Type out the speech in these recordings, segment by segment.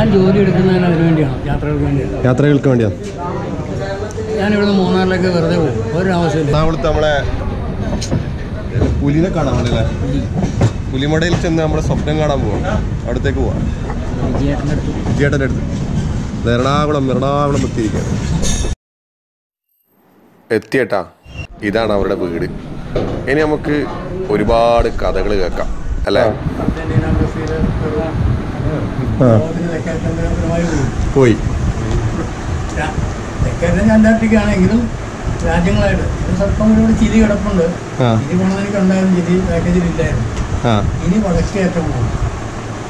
ഞാൻ ജോലി എടുക്കുന്നതിന് അതിന് വേണ്ടിയാണ് യാത്രകൾക്ക് വേണ്ടിയാണ്. യാത്രകൾക്ക് വേണ്ടിയാണ് ഞാൻ ഇവിടുന്ന് മൂന്നാറിലേക്ക് വെറുതെ പോകും ഒരു ആവശ്യമില്ല എറണാകുളത്ത് നമ്മളെ പുലിനെ കാണാൻ വേണ്ടിയല്ലേ? പുലിമടയിൽ ചെന്ന് നമ്മുടെ സ്വപ്നം കാണാൻ പോവാം. അവിടത്തേക്ക് പോവാം. വിജയേട്ടന്റെ അടുത്ത്. വിജയേട്ടന്റെ അടുത്ത്. ഇത് എറണാകുളം എറണാകുളം എത്തിയിരിക്കുകയാണ്. എത്തിയേട്ടാ. ഇതാണ് അവരുടെ വീട്. ഇനി നമുക്ക് ഒരുപാട് കഥകൾ കേൾക്കാം. അല്ലേ? പോയി. തെക്കേറ്റം അന്റാർട്ടിക്ക ആണെങ്കിലും രാജ്യങ്ങളായിട്ട്. സ്വല്പം കൂടി ചിരി കിടപ്പുണ്ട്. ചിരി പോണതിനൊക്കെ ഉണ്ടായിരുന്നു ചിരി പാക്കേജിൽ ഇല്ലായിരുന്നു. ആ. ഇനി വടക്കേ അറ്റം പോകും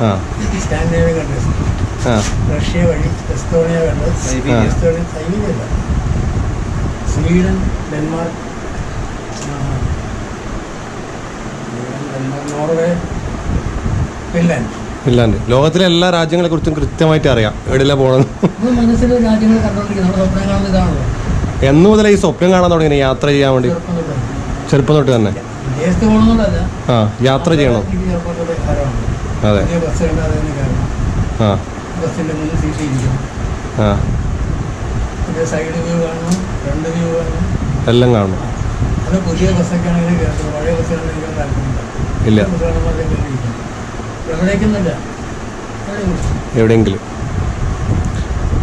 ആ. സ്കാൻഡിനേവിയൻ കൺട്രീസ് ആ. റഷ്യ വഴി എസ്തോണിയ കണ്ട്. Estonia സൈനികല്ല Sweden Denmark Denmark Norway. Finland. ഇല്ലാണ്ട്. ലോകത്തിലെ എല്ലാ രാജ്യങ്ങളെ കുറിച്ചും കൃത്യമായിട്ട് അറിയാം. എവിടെയല്ല പോകണം എന്നു മുതൽ ഈ സ്വപ്നം കാണാൻ തുടങ്ങി. യാത്ര ചെയ്യാൻ വേണ്ടി. ചെറുപ്പം തൊട്ട്. തന്നെ. ആ യാത്ര ചെയ്യണം. അതെ. ആ. എല്ലാം കാണണം. ഇല്ല. എവിടെയെങ്കിലും.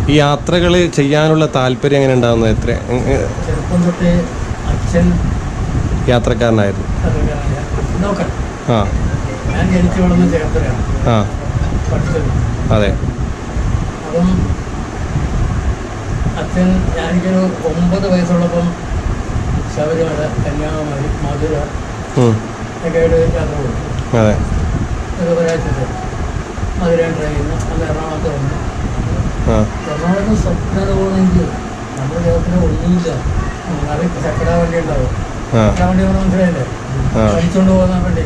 ഈ യാത്രകൾ ചെയ്യാനുള്ള താല്പര്യം എങ്ങനെ ഉണ്ടാകുന്നത് എത്ര ചെറുപ്പം തൊട്ടേ അച്ഛൻ യാത്രക്കാരനായിരുന്നു. ആ. ഞാൻ ജനിച്ചു വളർന്ന ചേർത്തലാണ് ആ. പഠിച്ചത്. അതെ. അപ്പം അച്ഛൻ ഞാനിക്കൊരു ഒമ്പത് വയസ്സുള്ളപ്പം ശബരിമല കന്യാകുമാരി മധുര ഒക്കെ ആയിട്ട് യാത്ര പോകും അതെ. ഒരു ഒരാഴ്ചത്തെ മധുര ട്രെയിനിൽ നിന്ന് അന്ന് എറണാകുളത്ത് വന്നു. എറണാകുളത്ത് സ്വപ്നത പോകണമെങ്കിൽ നമ്മുടെ ദേഹത്തിന് ഒന്നുമില്ല അത് ചക്കട വണ്ടി ഉണ്ടാവും ചക്കട വണ്ടി നമ്മൾ മനസ്സിലായില്ലേ. അടിച്ചുകൊണ്ട് പോകുന്ന വണ്ടി.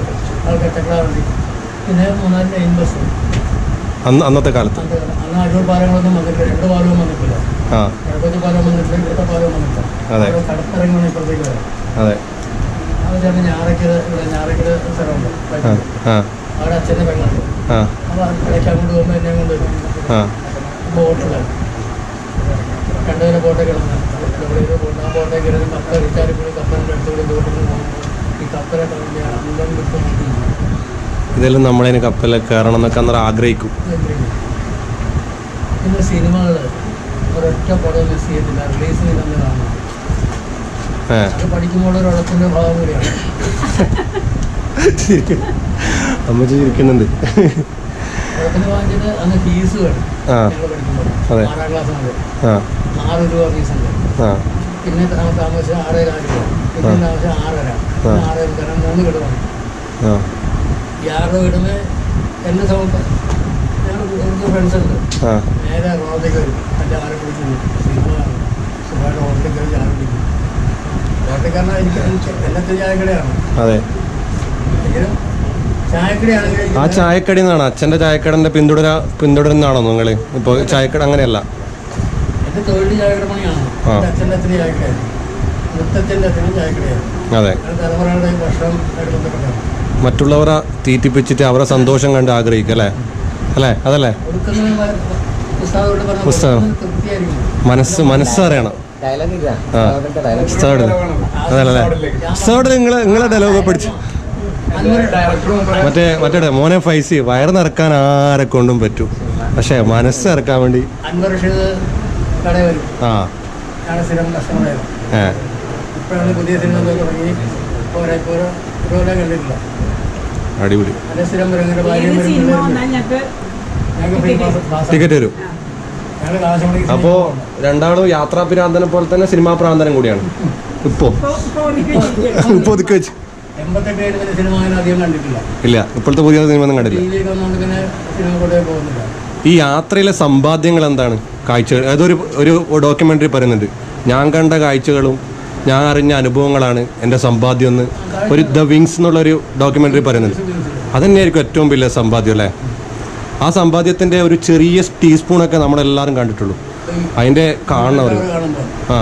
ആൾക്കാർ ചക്കട വണ്ടി പിന്നെ മൂന്നാൽ ബസ്. അന്ന് അന്നത്തെ കാലത്ത്. അന്ന് അടൂർ പാലങ്ങളൊന്നും വന്നിട്ടില്ല. രണ്ട് പാലവും വന്നിട്ടില്ല. ഇടക്കൊച്ചി പാലം വന്നിട്ടില്ല. ഇവിടുത്തെ പാലവും വന്നിട്ടില്ല. കടത്തിറങ്ങി ഇപ്പോഴത്തേക്ക് വരാം അതെ. ചേട്ടൻ ഞാറയ്ക്കൽ ഇവിടെ ഞാറയ്ക്കൽ സ്ഥലമുണ്ട്. അവിടെ അച്ഛന്റെ പെങ്ങളുണ്ട് ആ. അപ്പോൾ ഇടയ്ക്ക് അങ്ങോട്ട് പോകുമ്പോൾ എന്നെ കൊണ്ടുവരും ആ. ബോട്ടിലാണ് രണ്ടുപേരെ ബോട്ടേ കിടന്ന്. എവിടെയൊക്കെ ബോട്ട് ആ ബോട്ടേ കിടന്ന് കപ്പൽ റിച്ചാരി കൂടി കപ്പലിന്റെ അടുത്തുകൂടി ബോട്ടിൽ പോകുമ്പോൾ ഈ കപ്പലെ കണ്ടില്ല അന്തം വിട്ട്. ഇതെല്ലാം നമ്മളതിന് കപ്പലിൽ കയറണം എന്നൊക്കെ അന്നേരം ആഗ്രഹിക്കും. പിന്നെ സിനിമകൾ ഒരൊറ്റ പടം മിസ് ചെയ്യത്തില്ല. റിലീസ് കാണണം പഠിക്കുമ്പോൾ ഒരു ഉഴപ്പിന്റെ ഭാഗം കൂടിയാണ്. ചിരിക്കുന്നുണ്ട്. ഇരിക്കുന്നുണ്ട് ആ. അതെ. ആറാം ആ ആറ് രൂപ ഫീസ് ഉണ്ട് ആ. പിന്നെ താമസിച്ച ആറര രൂപ പിന്നെ താമസിച്ച ആറര. പിന്നെ ആ. ആറര കാരണം മൂന്ന് കിടന്നു ആ. ഈ ആറ് വീടുന്ന് എന്റെ സമയത്ത് ഞങ്ങൾ ഫ്രണ്ട്സ് ഉണ്ട്. നേരെ റോഡിലേക്ക് വരും. എന്റെ ആരെ പിടിക്കുന്നു സിനിമ കാണും. സുഖമായിട്ട് ഹോട്ടലിൽ കയറി ചായ പിടിക്കും എനിക്ക് എനിക്ക് ചായക്കടയാണ്. അതെ. എങ്കിലും ആ ചായക്കടി നിന്നാണ് അച്ഛന്റെ ചായക്കടന്റെ പിന്തുടര പിന്തുടരുന്നതാണോ നിങ്ങൾ ഇപ്പൊ ചായക്കട അങ്ങനെയല്ല. അതെ. മറ്റുള്ളവരെ തീറ്റിപ്പിച്ചിട്ട് അവരെ സന്തോഷം കണ്ട് ആഗ്രഹിക്കും അല്ലേ? അല്ലേ? അതല്ലേ? പുസ്തകം മനസ്സ് മനസ്സറിയണം അതല്ലേ? നിങ്ങൾ നിങ്ങളെ ഡയലോഗ് പഠിച്ചു മറ്റേ മറ്റേ മോനെ ഫൈസി വയറ് നിറക്കാൻ ആരെ കൊണ്ടും പറ്റും. പക്ഷേ മനസ്സ് ഇറക്കാൻ വേണ്ടി ആ. ഏ. പുതിയ സിനിമ തുടങ്ങി. അടിപൊളി. ടിക്കറ്റ് വരും അപ്പോ രണ്ടാളും യാത്രാ പ്രാന്തനം പോലെ തന്നെ സിനിമാ പ്രാന്തനം കൂടിയാണ്. ഇപ്പോ. ഇപ്പൊ ഒതുക്കി വെച്ച്. എൺപത്തെട്ട് കഴിഞ്ഞ സിനിമ അങ്ങനെ അധികം കണ്ടിട്ടില്ല. ഇല്ല ഇപ്പോഴത്തെ പുതിയ സിനിമ ഒന്നും കണ്ടില്ല ടി വിയൊക്കെ വന്നുകൊണ്ട് ഇങ്ങനെ സിനിമ പോകുന്നില്ല. ഈ യാത്രയിലെ സമ്പാദ്യങ്ങൾ എന്താണ്? കാഴ്ചകൾ അതൊരു ഒരു ഡോക്യുമെന്ററി പറയുന്നുണ്ട്. ഞാൻ കണ്ട കാഴ്ചകളും ഞാൻ അറിഞ്ഞ അനുഭവങ്ങളാണ് എന്റെ സമ്പാദ്യം എന്ന് ഒരു ദ വിങ്സ് എന്നുള്ള ഒരു ഡോക്യുമെന്ററി പറയുന്നുണ്ട്. അതന്നെയായിരിക്കും ഏറ്റവും വലിയ സമ്പാദ്യം അല്ലേ? ആ സമ്പാദ്യത്തിന്റെ ഒരു ചെറിയ ടീസ്പൂണൊക്കെ നമ്മളെല്ലാവരും കണ്ടിട്ടുള്ളൂ. അതിന്റെ കാണുന്നവർ ആ.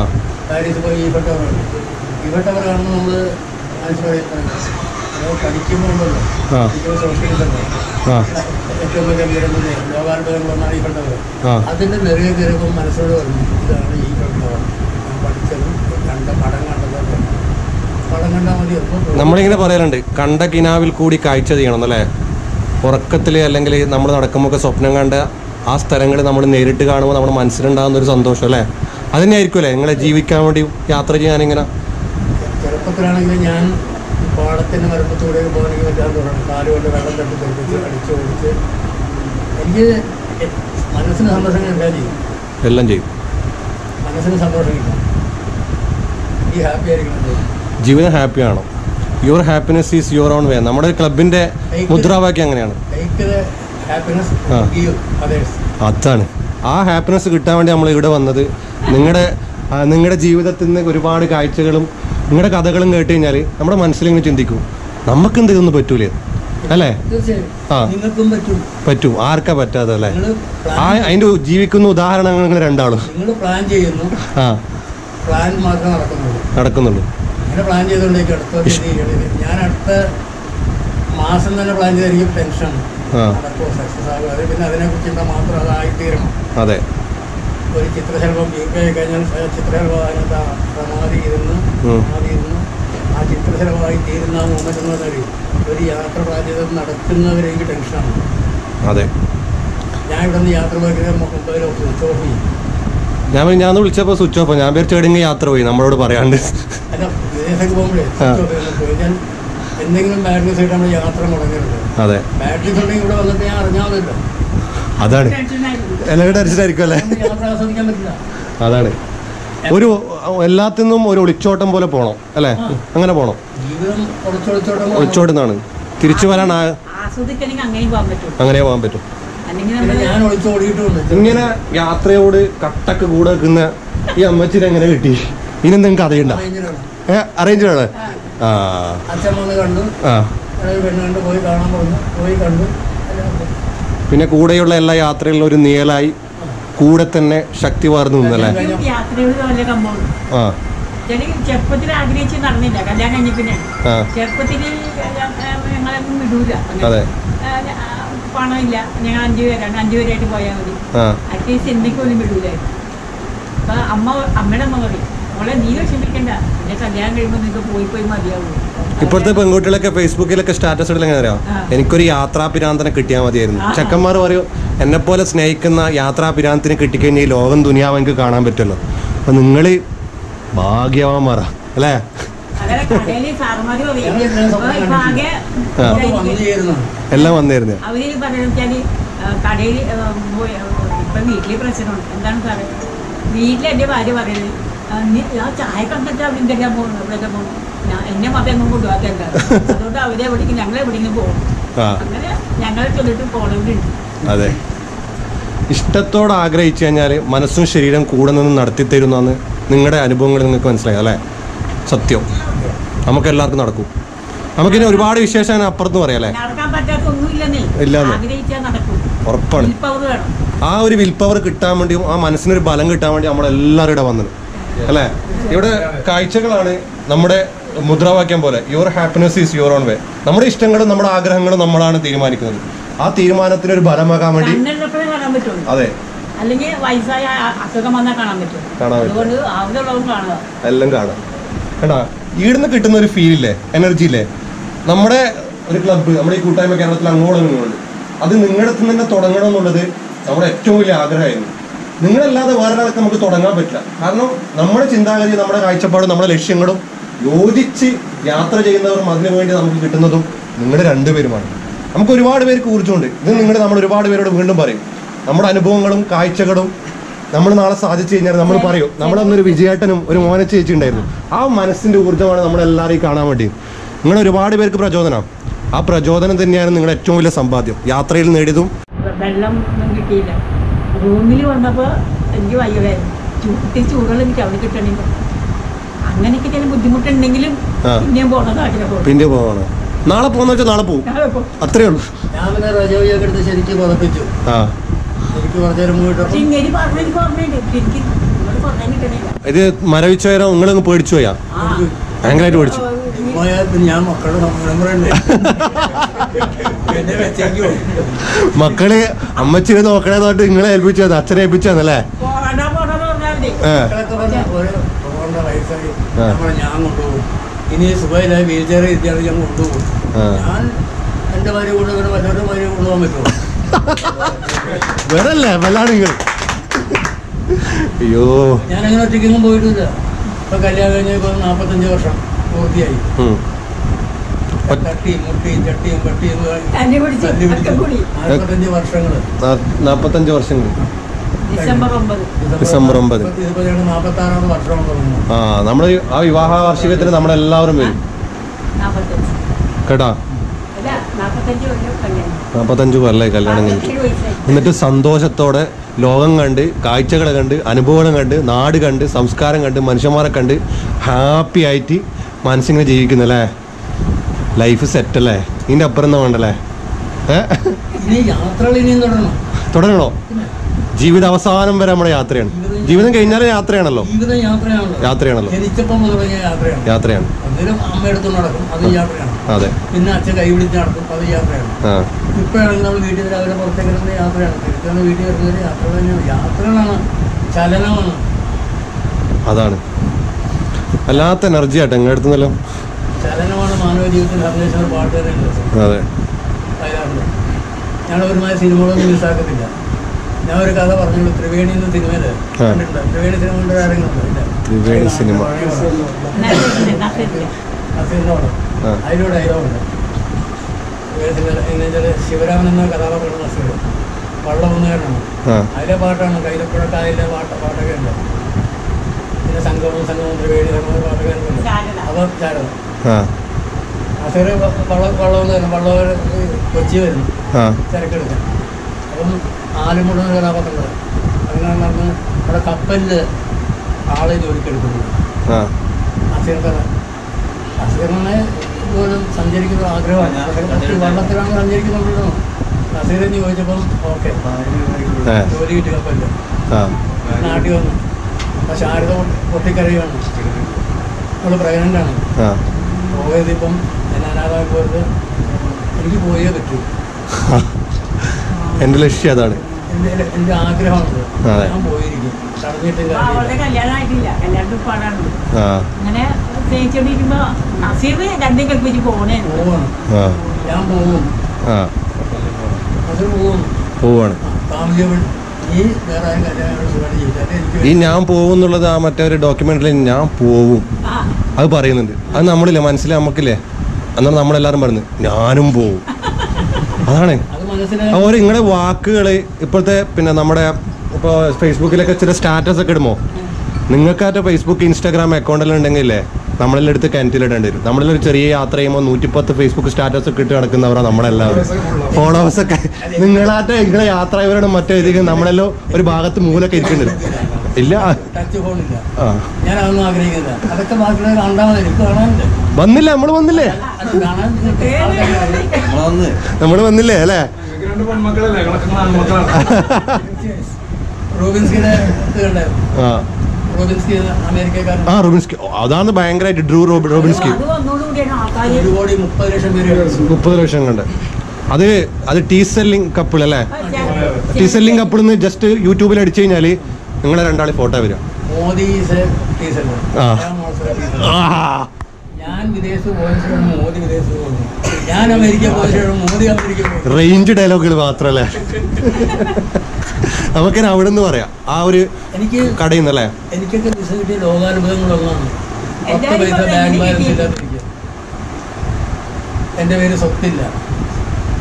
ഏറ്റവും വലിയ ഗംഭീരമല്ലേ ലോകാത്ഭുതങ്ങളൊന്നാണ് ഈ കണ്ടത് ആ. നിറയെ കയറുമ്പോൾ മനസ്സോട് പറഞ്ഞു ഇതാണ് ഈ കണ്ടത് പഠിച്ചതും കണ്ട പടം കണ്ടതൊക്കെ പടം കണ്ടാൽ മതി നമ്മളിങ്ങനെ പറയാറുണ്ട് കണ്ട കിനാവിൽ കൂടി കാഴ്ച ചെയ്യണം അല്ലേ ഉറക്കത്തിൽ അല്ലെങ്കിൽ നമ്മൾ നടക്കുമ്പോൾ സ്വപ്നം കണ്ട ആ സ്ഥലങ്ങൾ നമ്മൾ നേരിട്ട് കാണുമ്പോൾ നമ്മുടെ മനസ്സിലുണ്ടാകുന്ന ഒരു സന്തോഷം അല്ലേ? അല്ലേ നിങ്ങളെ ജീവിക്കാൻ വേണ്ടി യാത്ര ചെയ്യാനിങ്ങനെ ചെറുപ്പത്തിലാണെങ്കിൽ ഞാൻ പാടത്തിന്റെ മരപ്പത്തൂടെ പോകണമെങ്കിൽ പറ്റാൻ തുടങ്ങും കാലുകൊണ്ട് വെള്ളം തട്ടി തെളിപ്പിച്ച് അടിച്ച് ഓടിച്ച് എനിക്ക് മനസ്സിന് സന്തോഷം എല്ലാം ചെയ്യും എല്ലാം ചെയ്യും. മനസ്സിന് സന്തോഷം കിട്ടും. ഈ ഹാപ്പി ആയിരിക്കണം ജീവിതം ഹാപ്പിയാണോ your happiness is your own way നമ്മുടെ ക്ലബിന്റെ മുദ്രാവാക്യം അങ്ങനെയാണ്. ഗീവ് അതാണ്. ആ ഹാപ്പിനെസ് കിട്ടാൻ വേണ്ടി നമ്മൾ ഇവിടെ വന്നത്. നിങ്ങളുടെ നിങ്ങളുടെ ജീവിതത്തിൽ നിന്ന് ഒരുപാട് കാഴ്ചകളും നിങ്ങളുടെ കഥകളും കേട്ട് കഴിഞ്ഞാൽ നമ്മുടെ മനസ്സിലിങ്ങനെ ചിന്തിക്കും നമുക്കെന്ത് ഇതൊന്നും പറ്റൂലേ? അല്ലേ? ആ. പറ്റും. ആർക്കാ പറ്റാതെ അല്ലേ? ആ അതിന്റെ ജീവിക്കുന്ന ഉദാഹരണങ്ങൾ നിങ്ങൾ രണ്ടാളും. ആ. നടക്കുന്നുള്ളൂ. പ്ലാൻ അടുത്ത ഞാൻ അടുത്ത മാസം തന്നെ പ്ലാൻ ചെയ്തായിരിക്കും ടെൻഷൻ സക്സസ് ആകുമോ അത് പിന്നെ അതിനെക്കുറിച്ച് ചിന്ത മാത്രം അതെ. ഒരു ചിത്രശലഭം യു കെ ആയി കഴിഞ്ഞാൽ ആ ചിത്രശലഭം അതിനകത്ത് ആ സമാധി ഇരുന്ന് സമാധി ഇരുന്ന് ആ ചിത്രശലഭമായി തീരുന്ന ആ മൂമെന്റ് എന്ന് പറഞ്ഞാൽ ഒരു യാത്ര പ്ലാൻ ചെയ്ത് ടെൻഷനാണ് അതെ. ഞാൻ ഇവിടെ നിന്ന് യാത്ര സ്വിച്ച് ഓഫ് ചെയ്യും ഞാൻ ഞാൻ വിളിച്ചപ്പോൾ സ്വിച്ച് ഓഫ് ഞാൻ പേര് ചേടിങ്ങി യാത്ര പോയി നമ്മളോട് പറയാണ്ട്. അല്ല വിദേശത്തേക്ക് പോകുമ്പോഴേ ഞാൻ എന്തെങ്കിലും ബാറ്ററി സൈഡ് നമ്മൾ യാത്ര മുടങ്ങരുത് അതെ. ബാറ്ററി ഉണ്ടെങ്കിൽ ഇവിടെ വന്നിട്ട് ഞാൻ അറിഞ്ഞാൽ അതാണ്. ടെൻഷനായിരുന്നു. എല്ലാവരും ടെൻഷനായിരിക്കും അല്ലേ അതാണ്. ഒരു എല്ലാത്തിനും ഒരു ഒളിച്ചോട്ടം പോലെ പോണം അല്ലേ? അങ്ങനെ പോണം. ഒളിച്ചോട്ടുന്നതാണ് തിരിച്ചു വരാൻ ആ- അങ്ങനെ പോകാൻ പറ്റും. ഇങ്ങനെ യാത്രയോട് കട്ടക്ക് കൂടെ നിൽക്കുന്ന ഈ അമ്മച്ചിനെ എങ്ങനെ കിട്ടി? ഇനി ഇനെന്തെങ്കിലും കഥയുണ്ടോ ഏ അറേഞ്ച് ആ. കണ്ടു. ആ. കണ്ട് പോയി കാണാൻ പോയി കണ്ടു. എല്ലാം. പിന്നെ കൂടെയുള്ള എല്ലാ യാത്രയിലും ഒരു നിഴലായി കൂടെ തന്നെ ശക്തി പകർന്നു നിന്നല്ലേ? ആ. ചെറുപ്പത്തിൽ ആഗ്രഹിച്ച് നടന്നില്ല. കല്യാണം കഴിഞ്ഞ പിന്നെ ചെറുപ്പത്തിൽ ഞങ്ങളൊന്നും വിടൂല. അങ്ങനെ. അതെ. പണമില്ല. ഞങ്ങൾ അഞ്ചു പേരാണ് അഞ്ചു പേരായിട്ട് പോയാൽ മതി. അറ്റ്ലീസ്റ്റ് എന്തൊക്കെ ഒന്നും വിടൂലായിരുന്നു. അപ്പൊ അമ്മ അമ്മയുടെ അമ്മ പറയും ഇപ്പോഴത്തെ പെൺകുട്ടികളൊക്കെ ഫേസ്ബുക്കിലൊക്കെ സ്റ്റാറ്റസ് ഇടലെങ്ങനെ അറിയാം. എനിക്കൊരു യാത്രാ പിരാന്തനെ കിട്ടിയാൽ മതിയായിരുന്നു. ചെക്കന്മാർ പറയൂ എന്നെ പോലെ സ്നേഹിക്കുന്ന യാത്രാ പിരാന്തനെ കിട്ടിക്കഴിഞ്ഞാൽ ഈ ലോകം ദുനിയാവ് എനിക്ക് കാണാൻ പറ്റുമല്ലോ. അപ്പൊ നിങ്ങൾ മാറ അല്ലേ? എല്ലാം വന്നിരുന്നു. അവർ കടയിൽ ഇപ്പൊ വീട്ടിൽ പ്രശ്നമാണ് എന്താണ് സാറേ? വീട്ടിൽ എന്റെ ഭാര്യ പറയുന്നത് ചായ കണ്ടിട്ട് അവിടെ ഞാൻ എന്നെ മാത്രം എങ്ങും കൊണ്ടുപോകാത്തല്ല അതുകൊണ്ട് അവരെ എവിടേക്കും ഞങ്ങളെ എവിടെയെങ്കിലും പോകും. അങ്ങനെ ഞങ്ങളെ ചൊല്ലിട്ട് അതെ. ഇഷ്ടത്തോടെ ആഗ്രഹിച്ചു കഴിഞ്ഞാൽ മനസ്സും ശരീരം കൂടെ നിന്ന് നടത്തി തരുന്നതെന്ന് നിങ്ങളുടെ അനുഭവങ്ങൾ നിങ്ങൾക്ക് മനസ്സിലായി അല്ലേ? സത്യം. നമുക്ക് എല്ലാവർക്കും നടക്കും. നമുക്കിനി ഒരുപാട് വിശേഷം അപ്പുറത്ത് പറയാല്ലേ ഇല്ലാന്ന്. ഉറപ്പാണ്. ആ ഒരു വിൽ പവർ കിട്ടാൻ വേണ്ടിയും ആ മനസ്സിനൊരു ബലം കിട്ടാൻ വേണ്ടി നമ്മളെല്ലാവരും ഇവിടെ വന്നത്. അല്ലേ? ഇവിടെ കാഴ്ചകളാണ് നമ്മുടെ മുദ്രാവാക്യം പോലെ. Your happiness is your own way നമ്മുടെ ഇഷ്ടങ്ങളും നമ്മുടെ ആഗ്രഹങ്ങളും നമ്മളാണ് തീരുമാനിക്കുന്നത്. ആ തീരുമാനത്തിന് ഒരു ഫലമാകാൻ വേണ്ടി അതെ. അല്ലെങ്കിൽ വയസ്സായ ആ- അസുഖം വന്നാൽ കാണാൻ പറ്റും. അതുകൊണ്ട് കാണുക. എല്ലാം കാണാം. കേട്ടാ ഈടുന്ന് കിട്ടുന്ന ഒരു ഫീൽ ഇല്ലേ? എനർജി ഇല്ലേ? നമ്മുടെ ഒരു ക്ലബ്ബ് നമ്മുടെ ഈ കൂട്ടായ്മ കേരളത്തിൽ അങ്ങോളം ഇങ്ങോട്ടും അത് നിങ്ങളുടെ അടുത്ത് തന്നെ തുടങ്ങണം എന്നുള്ളത് നമ്മുടെ ഏറ്റവും വലിയ ആഗ്രഹമായിരുന്നു. നിങ്ങളല്ലാതെ വേറൊരാൾക്ക് നമുക്ക് തുടങ്ങാൻ പറ്റില്ല. കാരണം നമ്മുടെ ചിന്താഗതി നമ്മുടെ കാഴ്ചപ്പാടും നമ്മുടെ ലക്ഷ്യങ്ങളും യോജിച്ച് യാത്ര ചെയ്യുന്നവരും അതിനു വേണ്ടി നമുക്ക് കിട്ടുന്നതും നിങ്ങൾ രണ്ടുപേരുമാണ്. നമുക്ക് ഒരുപാട് പേർക്ക് ഊർജമുണ്ട് ഇത് നിങ്ങൾ നമ്മൾ ഒരുപാട് പേരോട് വീണ്ടും പറയും. നമ്മുടെ അനുഭവങ്ങളും കാഴ്ചകളും നമ്മൾ നാളെ സാധിച്ചു കഴിഞ്ഞാൽ നമ്മൾ പറയും. നമ്മളന്നൊരു വിജയേട്ടനും ഒരു മോന ചേച്ചി ഉണ്ടായിരുന്നു. ആ മനസ്സിന്റെ ഊർജമാണ് നമ്മളെല്ലാവരെയും കാണാൻ വേണ്ടി. നിങ്ങൾ ഒരുപാട് പേർക്ക് പ്രചോദനം. ആ പ്രചോദനം തന്നെയാണ് നിങ്ങളുടെ ഏറ്റവും വലിയ സമ്പാദ്യം. യാത്രയിൽ നേടിയതും വെള്ളം കിട്ടിയില്ല. റൂമിൽ വന്നപ്പോൾ എനിക്ക് വയ്യതായിരുന്നു ചൂട്ടി ചൂടുകൾ എനിക്ക് അവിടെ കിട്ടണമെങ്കിൽ അങ്ങനെയൊക്കെ ചില ബുദ്ധിമുട്ടുണ്ടെങ്കിലും. പിന്നെയും ആഗ്രഹം പിന്നെ പോവാണ് നാളെ പോകുന്ന വെച്ചാൽ നാളെ പോകും അത്രേ ഉള്ളൂ. ഞാൻ പിന്നെ റജോയൊക്കെ എടുത്ത് ശരിക്കും പതപ്പിച്ചു ശരിക്കും ഇത് മരവിച്ചവരോ നിങ്ങളങ്ങ് പേടിച്ചു പോയാ? ഭയങ്കരമായിട്ട് പേടിച്ചു. ഞാൻ മക്കളുടെ വെച്ചേക്കോ മക്കൾ അമ്മച്ചിനെ നോക്കണേ തോട്ട് നിങ്ങളെ ഏൽപ്പിച്ചത് അച്ഛനെ ഏൽപ്പിച്ചതല്ലേ ഞാൻ കൊണ്ടുപോകും ഇനി സുഖമില്ലാതെ വീൽ ചെയർ ഇരുത്തിയാണ് ഞാൻ കൊണ്ടുപോകും. ഞാൻ എന്റെ ഭാര്യ കൊണ്ട് ഇങ്ങനെ മറ്റൊരു ഭാര്യ കൊണ്ടുപോകാൻ പറ്റുമോ? വേറല്ലേ വല്ലാണ് നിങ്ങൾ അയ്യോ. ഞാനങ്ങനെ ഒറ്റയ്ക്കൊന്നും പോയിട്ടില്ല. ഇപ്പൊ കല്യാണം കഴിഞ്ഞ ഇപ്പൊ നാൽപ്പത്തഞ്ച് വർഷം പൂർത്തിയായി. നാപ്പത്തഞ്ച് വർഷങ്ങൾ ഡിസംബർ ഒമ്പത്. ആ നമ്മൾ ആ വിവാഹ വാർഷികത്തിന് നമ്മളെല്ലാവരും വരും. കേട്ടാ? നാൽപ്പത്തഞ്ച് കൊല്ലം കല്യാണം. നാപ്പത്തഞ്ച് കൊല്ലമായി കല്യാണം കഴിഞ്ഞിട്ട് എന്നിട്ട് സന്തോഷത്തോടെ ലോകം കണ്ട് കാഴ്ചകൾ കണ്ട് അനുഭവങ്ങൾ കണ്ട് നാട് കണ്ട് സംസ്കാരം കണ്ട് മനുഷ്യന്മാരെ കണ്ട് ഹാപ്പി ആയിട്ട് മനസ്സിങ്ങനെ ജീവിക്കുന്നല്ലേ? ലൈഫ് സെറ്റ് അല്ലേ ഇതിന്റെ അപ്പുറം എന്താ വേണ്ടല്ലേ? തുടരണോ. ജീവിത അവസാനം വരെ നമ്മുടെ യാത്രയാണ്. ജീവിതം കഴിഞ്ഞാൽ യാത്രയാണല്ലോ. യാത്രയാണല്ലോ. യാത്രയാണ്. അത് പിന്നെ അച്ഛൻ കൈ പിടിച്ച് നടക്കും അത് യാത്രയാണ്. ഇപ്പോഴാണെങ്കിൽ നമ്മൾ വീട്ടിൽ പുറത്തേക്ക് യാത്രയാണ്. വീട്ടിൽ തന്നെയാണ് യാത്രകളാണ് ചലനമാണ്. അതാണ്. വല്ലാത്ത എനർജി ആട്ടെ എങ്ങനെ എടുത്തുന്നല്ലോ ചലനമാണ് മാനവ ജീവിതത്തിൽ സന്ദേശം പാട്ട് തന്നെ ഉണ്ട് അതെ. വയലാറിൽ ഞാൻ ഒരുമാതിരി സിനിമകളൊന്നും മിസ്സാക്കത്തില്ല. ഞാൻ ഒരു കഥ പറഞ്ഞു ത്രിവേണി എന്ന സിനിമയിൽ കണ്ടിട്ടുണ്ട്. ത്രിവേണി സിനിമ കൊണ്ട് ആരെങ്കിലും ത്രിവേണി സിനിമ. അതിലൂടെ ഡയലോഗുണ്ട് എന്നുവെച്ചാൽ ശിവരാമൻ എന്ന കഥാപാത്രമാണ് നസീർ. വള്ളമൊന്നുകാരനാണ് അതിലെ പാട്ടാണ് കൈതപ്പുഴക്കായലിലെ പാട്ട് പാട്ടൊക്കെ ഉണ്ട്. പിന്നെ സംഗമം സംഗമം ത്രിവേണി സംഗമം പാട്ടൊക്കെ ഉണ്ട്. ശാരദ. അപ്പോൾ ശാരദ വള്ളം വള്ള വള്ളം കൊച്ചി വരുന്നു. ആ. തിരക്കെടുക്കാൻ അപ്പം ആലുമുട എന്ന കഥാപാത്രങ്ങൾ അങ്ങനെ നടന്ന് അവിടെ കപ്പലിൽ ആളെ ജോലിക്കെടുക്കുന്നു ആ. അസീർക്കഥ അസീറിനെ പോലും സഞ്ചരിക്കുന്ന ആഗ്രഹമാണ്. വള്ളത്തിലാണ് സഞ്ചരിക്കുന്നുണ്ടോ നസീറിന് ചോദിച്ചപ്പം ഓക്കെ. ജോലി കിട്ടി കപ്പലിൽ ആ. നാട്ടിൽ വന്നു. അപ്പം ശാരദ പൊട്ടിക്കരയാണ് അവൾ പ്രഗ്നന്റാണ് ആ. പോയത് ഇപ്പം ഞാൻ അനാഥായി പോയത് എനിക്ക് പോയേ പറ്റൂ. എന്റെ ലക്ഷ്യം അതാണ്. എന്റെ എന്റെ ആഗ്രഹമാണത് ഞാൻ പോയിരിക്കും. അവളുടെ കല്യാണം ആയിട്ടില്ല. അങ്ങനെ സ്നേഹിച്ചോണ്ടിരിക്കുമ്പോ നസീർ രണ്ടും കൽപ്പിച്ച് പോണേ. പോവാണ്. ആ. ഞാൻ പോകും അത് പോവും. പോവാണ്. ഈ വേറെ കല്യാണം ഞാൻ പോകും എന്നുള്ളത് ആ മറ്റേ ഒരു ഡോക്യുമെന്ററിൽ ഞാൻ പോവും. അത് പറയുന്നുണ്ട്. അത് നമ്മളില്ലേ മനസ്സിലെ നമുക്കില്ലേ അന്നാണ് നമ്മളെല്ലാരും പറയുന്നത് ഞാനും പോവും. അതാണ്. അതുപോലെ നിങ്ങളുടെ വാക്കുകൾ ഇപ്പോഴത്തെ പിന്നെ നമ്മുടെ ഇപ്പോൾ ഫേസ്ബുക്കിലൊക്കെ ചില സ്റ്റാറ്റസ് ഒക്കെ ഇടുമോ? നിങ്ങൾക്കായിട്ട് ഫേസ്ബുക്ക് ഇൻസ്റ്റാഗ്രാം അക്കൗണ്ടെല്ലാം ഉണ്ടെങ്കിലേ നമ്മളെല്ലാം എടുത്ത് കിണറ്റിലിടേണ്ടി വരും. നമ്മളെല്ലാം ഒരു ചെറിയ യാത്ര ചെയ്യുമ്പോൾ നൂറ്റിപ്പത്ത് ഫേസ്ബുക്ക് സ്റ്റാറ്റസ് ഒക്കെ ഇട്ട് നടക്കുന്നവരാണ് നമ്മളെല്ലാവരും. ഫോളോവേഴ്സ് ഒക്കെ. നിങ്ങളായിട്ട് നിങ്ങളെ യാത്ര ഇവരോട് മറ്റേ ഇതിൽ നമ്മളെല്ലാം ഒരു ഭാഗത്ത് മൂലൊക്കെ ഇരിക്കേണ്ടി വരും ഇല്ല വന്നില്ല? നമ്മൾ വന്നില്ലേ? നമ്മൾ നമ്മൾ വന്നില്ലേ? അല്ലേ? കണ്ടായിരുന്നു. ആ. ആ റോബിൻസ്കി. അതാണ് ഭയങ്കരമായിട്ട് ഡ്രൂ റോബ് റോബിൻസ്കി. മുപ്പത് ലക്ഷം കണ്ട്. അത് അത് ടീ സെല്ലിംഗ് കപ്പിൾ അല്ലേ? ടീ സെല്ലിംഗ് കപ്പിൾ എന്ന് ജസ്റ്റ് യൂട്യൂബിൽ അടിച്ചു കഴിഞ്ഞാൽ നിങ്ങളെ രണ്ടാളി ഫോട്ടോ വരും. ഞാൻ വിദേശത്ത് പോയതിനാണ് മോദി വിദേശത്ത് പോകുന്നത് ഞാൻ അമേരിക്ക മോദി അമേരിക്ക റേഞ്ച് ഡയലോഗുകൾ മാത്രല്ലേ? നമുക്കിനി അവിടെ നിന്ന് പറയാം. ആ ഒരു എനിക്ക് കടയിൽ നിന്നല്ലേ? എനിക്കൊക്കെ വിസ കിട്ടിയ ലോകാത്ഭുതങ്ങളൊന്നാണ് പത്ത് എല്ലാവരും പൈസ പറഞ്ഞു, ബാങ്ക് ബാലൻസ് ഇല്ലാതിരിക്കുക. എന്റെ പേര് സ്വത്തില്ല.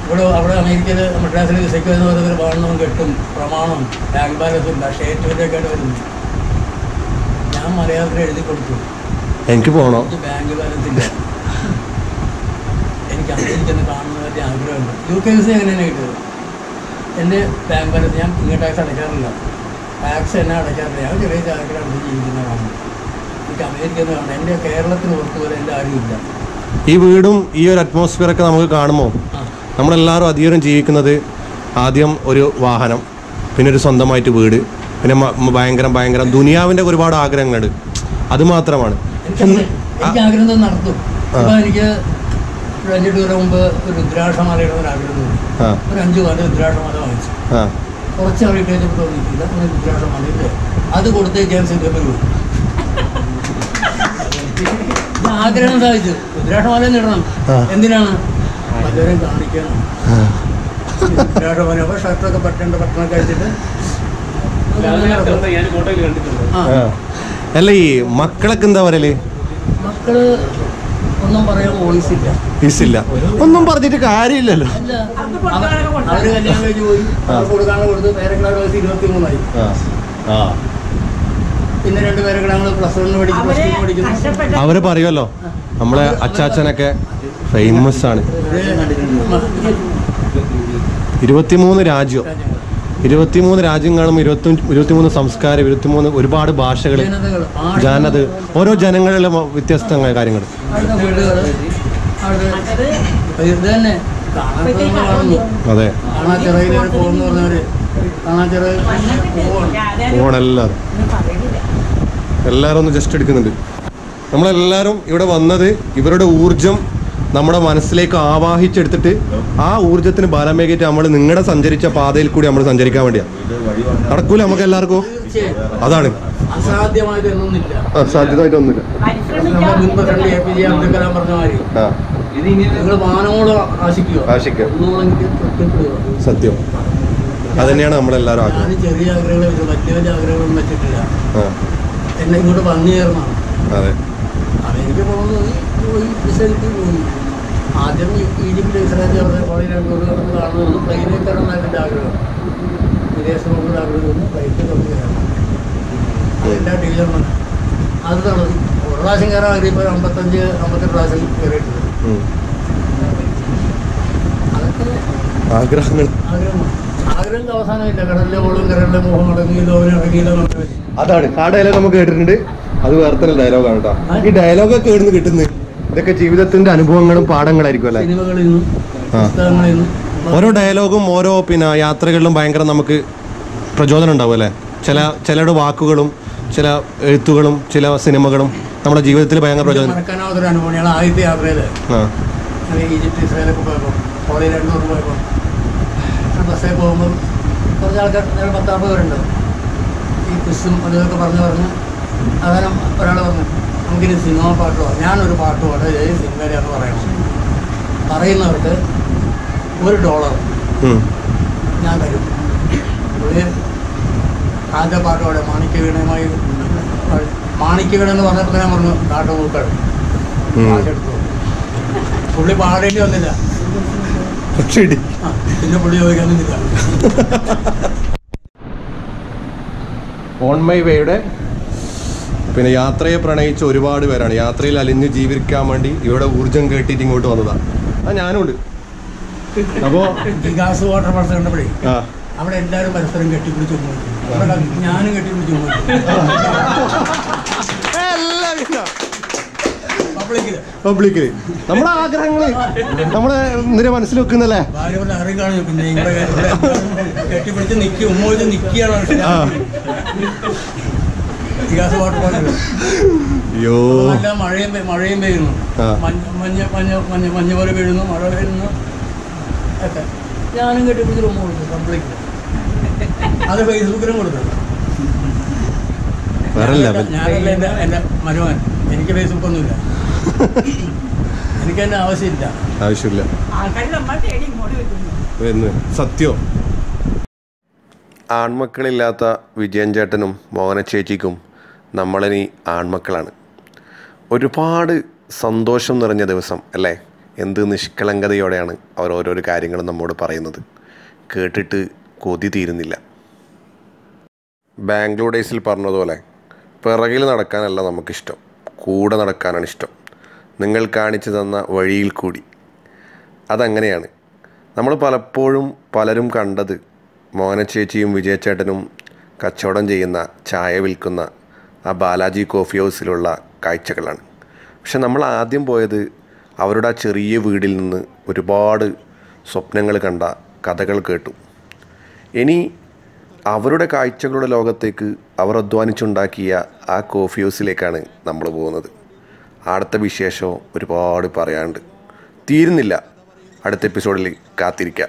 ഇവിടെ അവിടെ അമേരിക്കയിൽ മദ്രാസിൽ വിസയ്ക്ക് വരുന്ന ഒരു വാണവും കെട്ടും പ്രമാണം ബാങ്ക് ബാലൻസ് ഇല്ല ഒക്കെ വരുന്നു. ഞാൻ മലയാളത്തിൽ എഴുതി കൊടുത്തു. എനിക്ക് പോകണം ബാങ്ക് ബാലൻസ് ഇല്ല. എനിക്ക് അമേരിക്കന്ന് കാണുന്ന വലിയ ആഗ്രഹമുണ്ട്. യു കെ വിസ എങ്ങനെയാണ് കിട്ടിയത്? എന്റെ ബാങ്ക് ബാലൻസ് ഞാൻ ഇങ്ങോട്ട് ടാക്സ് അടയ്ക്കാറില്ല. ടാക്സ് എന്നെ അടയ്ക്കാറില്ല. ഞാൻ ചെറിയ ചാക്കിലാണ് ജീവിക്കുന്ന കാണുന്നത്. എനിക്ക് അമേരിക്കന്ന് കാണുന്നത്. എന്റെ കേരളത്തിന് പുറത്ത് പോലെ എന്റെ ആരുമില്ല ഈ വീടും ഈ ഒരു അറ്റ്മോസ്ഫിയർ ഒക്കെ നമുക്ക് കാണുമോ? നമ്മളെല്ലാവരും അധികം ജീവിക്കുന്നത് ആദ്യം ഒരു വാഹനം പിന്നെ ഒരു സ്വന്തമായിട്ട് വീട് പിന്നെ ഭയങ്കര ഭയങ്കര ദുനിയാവിന്റെ ഒരുപാട് ആഗ്രഹങ്ങളുണ്ട്. അത് മാത്രമാണ്. എനിക്ക് ആഗ്രഹം നടത്തും. എനിക്ക് ഒരു അഞ്ചെട്ട് കൊല്ലം മുമ്പ് ഒരു രുദ്രാക്ഷമാല ഇടുന്ന ആഗ്രഹം തോന്നി ആ. ഒരു അഞ്ച് കാലം രുദ്രാക്ഷമാല വാങ്ങിച്ചു. കുറച്ച് അവിടെ കഴിഞ്ഞപ്പോൾ തോന്നിയിട്ടില്ല ഇല്ലേ? അത് കൊടുത്തേ ജെയിംസ് വരും ആഗ്രഹം സാധിച്ചു. രുദ്രാക്ഷമാല ആ. എന്തിനാണ്? പലരും കാണിക്കണം. രുദ്രാക്ഷമാല അപ്പോൾ ഷർട്ടൊക്കെ പറ്റേണ്ട പട്ടണമൊക്കെ അടിച്ചിട്ട്. അല്ല ഈ മക്കളൊക്കെ എന്താ പറയൽ? മക്കൾ ഒന്നും പറയാൻ വോയിസ് ഇല്ല. ഇല്ല. ഒന്നും പറഞ്ഞിട്ട് കാര്യമില്ലല്ലോ. അവർ കല്യാണം കഴിച്ച് പോയി. കൊടുക്കാണ് കൊടുത്ത് പേരക്കിടാട് വയസ്സ് ഇരുപത്തി മൂന്നായി ആ. ആ. പിന്നെ രണ്ട് പേരക്കിടാങ്ങൾ പ്ലസ് വണ്ണിന് പഠിക്കും പ്ലസ് അവരെ ടു പഠിക്കുന്നു കഷ്ടപ്പെട്ട അവർ പറയുമല്ലോ നമ്മളെ അച്ചാച്ചനൊക്കെ ഫേമസ് ആണ്. ഇരുപത്തിമൂന്ന് രാജ്യം. ഇരുപത്തിമൂന്ന് രാജ്യങ്ങളും ഇരുപത്തി ഇരുപത്തിമൂന്ന് സംസ്കാരം ഇരുപത്തിമൂന്ന് ഒരുപാട് ഭാഷകൾ ജാനത് ഓരോ ജനങ്ങളിലും വ്യത്യസ്തമായ കാര്യങ്ങൾ അതെ. പറയുന്നില്ല എല്ലാവരും ഒന്ന് ജസ്റ്റ് എടുക്കുന്നുണ്ട്. നമ്മളെല്ലാവരും ഇവിടെ വന്നത് ഇവരുടെ ഊർജം നമ്മുടെ മനസ്സിലേക്ക് ആവാഹിച്ചെടുത്തിട്ട് ആ ഊർജത്തിന് ബലമേകിട്ട് നമ്മൾ നിങ്ങളുടെ സഞ്ചരിച്ച പാതയിൽ കൂടി നമ്മൾ സഞ്ചരിക്കാൻ വേണ്ടിയാ. നടക്കൂല നമുക്ക് എല്ലാവർക്കും? അതാണ്. തൃപ്തിപ്പെടുക. സത്യം. അതന്നെയാണ് നമ്മളെല്ലാവരും ഞാൻ ആഗ്രഹം ചെറിയ ആഗ്രഹങ്ങളും വലിയ വലിയ വെച്ചിട്ടില്ല. എന്നെ ഇങ്ങോട്ട് വന്നു ചേർന്നാണ് അതെ. അമേരിക്ക പോകുന്നത് പോയി റിസൾട്ട് പോയി. ആദ്യം ഈജിപ്തിൽ ഇസ്രായേൽ ചേർന്ന് പള്ളിയിൽ രണ്ടു കാണുന്നത് പ്ലെയിനിൽ കയറണം ആഗ്രഹം. വിദേശ നോക്കുന്ന ആഗ്രഹം പ്ലെയിനിൽ തൊട്ട് അതെല്ലാ ടീച്ചറിന് അത് തടഞ്ഞു ഒരു പ്രാവശ്യം കയറാൻ ആഗ്രഹിപ്പോൾ ഒരു അമ്പത്തഞ്ച് അമ്പത്തെട്ട് പ്രാവശ്യം കയറിയിട്ടുണ്ട്. അതൊക്കെ ആഗ്രഹങ്ങൾ. ആഗ്രഹമാണ് ആഗ്രഹം അവസാനമില്ല കടലിലെ അടങ്ങിയില്ലോ അതാണ്. ആ ഡയലോഗ് നമുക്ക് കേട്ടിട്ടുണ്ട്. അത് വേറെ തന്നെ ഡയലോഗാണ് കേട്ടോ. ഈ ഡയലോഗൊക്കെ എവിടുന്ന് കിട്ടുന്നത്? ഇതൊക്കെ ജീവിതത്തിന്റെ അനുഭവങ്ങളും പാഠങ്ങളായിരിക്കും അല്ലേ? സിനിമകളിൽ നിന്നും പുസ്തകങ്ങളിൽ നിന്നും ഓരോ ഡയലോഗും ഓരോ പിന്നെ യാത്രകളിലും ഭയങ്കര നമുക്ക് പ്രചോദനം ഉണ്ടാവും അല്ലേ? ചില ചിലരുടെ വാക്കുകളും ചില എഴുത്തുകളും ചില സിനിമകളും നമ്മുടെ ജീവിതത്തിൽ ഭയങ്കര പ്രചോദനം. മറക്കാനാവാത്തൊരു അനുഭവം ഞങ്ങൾ ആദ്യത്തെ യാത്രയിൽ ആ. ഈജിപ്ത് ഇസ്രായേലൊക്കെ പോയപ്പോൾ കോളേജ് രണ്ടു പോയപ്പോൾ ബസ്സിൽ പോകുമ്പോൾ കുറച്ച് ആൾക്കാർ ഞങ്ങൾ പേരുണ്ട്. ഈ ക്രിസ്തും അതൊക്കെ പറഞ്ഞു പറഞ്ഞ് അങ്ങനെ ഒരാൾ പറഞ്ഞു നമുക്കിനി സിനിമ പാട്ടോ? പാടാം ഞാനൊരു പാട്ട് പാടാം. ഏത് എന്ന് പറയണം പറയുന്നവർക്ക് ഒരു ഡോളർ ഞാൻ തരും. പുള്ളി ആദ്യ പാട്ട് പാടുക മാണിക്യ വീണയുമായി പാടി. എന്ന് പറഞ്ഞപ്പോൾ ഞാൻ പറഞ്ഞു കാട്ടു പൂക്കൾ. പാട്ടെടുത്തു പുള്ളി പാടേണ്ടി വന്നില്ല. പിന്നെ പുള്ളി ചോദിക്കാൻ നിന്നില്ല. ഓൺ മൈ വേയുടെ പിന്നെ യാത്രയെ പ്രണയിച്ച ഒരുപാട് പേരാണ്. യാത്രയിൽ അലിഞ്ഞ് ജീവിക്കാൻ വേണ്ടി ഇവിടെ ഊർജം കേട്ടിട്ട് ഇങ്ങോട്ട് വന്നതാണ് ആ ഞാനും ഉണ്ട് അപ്പോ വികാസ് വാട്ടർ പാർക്ക് കണ്ടപ്പോഴേ അവിടെ എല്ലാവരും പരസ്പരം കെട്ടിപ്പിടിച്ച് ഞാനും കെട്ടിപ്പിടിച്ച് പബ്ലിക്കിൽ. നമ്മുടെ ആഗ്രഹങ്ങൾ നമ്മളെ നിര മനസ്സിൽ വെക്കുന്നല്ലേ? കെട്ടിപ്പിടിച്ച് നിൽക്കി നിൽക്കുകയാണ് അയ്യോ. നല്ല മഴയും മഴയും പെയ്യുന്നു. മഞ്ഞ മഞ്ഞ മഞ്ഞ മഞ്ഞ പോലെ പെയ്യുന്നു മഴ പെയ്യുന്നു. ഒക്കെ. ഞാനും കെട്ടിപ്പിടിച്ച് റൂം കൊടുത്തു കംപ്ലീറ്റ് അത് ഫേസ്ബുക്കിലും കൊടുത്തു. ഞാനല്ല എന്റെ എന്റെ മരുമകൻ. എനിക്ക് ഫേസ്ബുക്കൊന്നുമില്ല. എനിക്ക് എന്റെ ആവശ്യമില്ല. ആവശ്യമില്ല സത്യോ? ആൺമക്കളില്ലാത്ത വിജയൻ ചേട്ടനും മോഹന ചേച്ചിക്കും നമ്മളിനി ആൺമക്കളാണ്. ഒരുപാട് സന്തോഷം നിറഞ്ഞ ദിവസം അല്ലേ? എന്ത് നിഷ്കളങ്കതയോടെയാണ് അവർ ഓരോരോ കാര്യങ്ങളും നമ്മോട് പറയുന്നത്. കേട്ടിട്ട് കൊതി തീരുന്നില്ല. ബാംഗ്ലൂർ ഡേയ്സിൽ പറഞ്ഞതുപോലെ പിറകിൽ നടക്കാനല്ല നമുക്കിഷ്ടം കൂടെ നടക്കാനാണ് ഇഷ്ടം. നിങ്ങൾ കാണിച്ചു തന്ന വഴിയിൽ കൂടി. അതങ്ങനെയാണ്. നമ്മൾ പലപ്പോഴും പലരും കണ്ടത് മോനച്ചേച്ചിയും വിജയച്ചേട്ടനും കച്ചവടം ചെയ്യുന്ന ചായ വിൽക്കുന്ന ആ ബാലാജി കോഫി ഹൗസിലുള്ള കാഴ്ചകളാണ്. പക്ഷെ നമ്മൾ ആദ്യം പോയത് അവരുടെ ആ ചെറിയ വീടിൽ നിന്ന് ഒരുപാട് സ്വപ്നങ്ങൾ കണ്ട കഥകൾ കേട്ടു. ഇനി അവരുടെ കാഴ്ചകളുടെ ലോകത്തേക്ക് അവർ അധ്വാനിച്ചുണ്ടാക്കിയ ആ കോഫി ഹൗസിലേക്കാണ് നമ്മൾ പോകുന്നത്. അടുത്ത വിശേഷവും ഒരുപാട് പറയാനുണ്ട്. തീരുന്നില്ല. അടുത്ത എപ്പിസോഡിൽ കാത്തിരിക്കാം.